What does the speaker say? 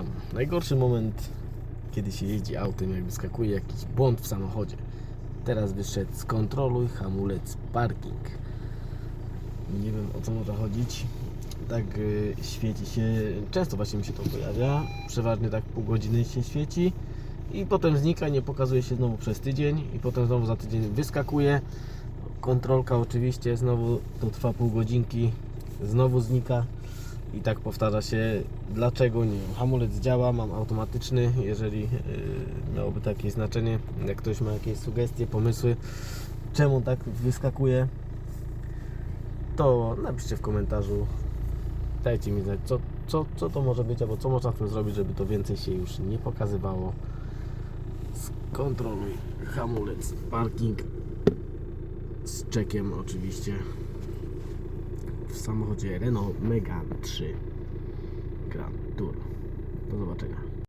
Uwaga, najgorszy moment, kiedy się jeździ autem, jak wyskakuje jakiś błąd w samochodzie. Teraz wyszedł skontroluj hamulec parking. Nie wiem o co może chodzić. Tak y, świeci się, często właśnie mi się to pojawia. Przeważnie tak pół godziny się świeci i potem znika, nie pokazuje się znowu przez tydzień i potem znowu za tydzień wyskakuje. Kontrolka oczywiście, znowu to trwa pół godzinki, znowu znika i tak powtarza się. Dlaczego nie? Hamulec działa, mam automatyczny. Jeżeli yy, miałoby to jakieś znaczenie, jak ktoś ma jakieś sugestie, pomysły, czemu tak wyskakuje, to napiszcie w komentarzu. Dajcie mi znać, co, co, co to może być, albo co można z tym zrobić, żeby to więcej się już nie pokazywało. Skontroluj hamulec, parking z czekiem oczywiście w samochodzie Renault Megane 3 Grand Tour.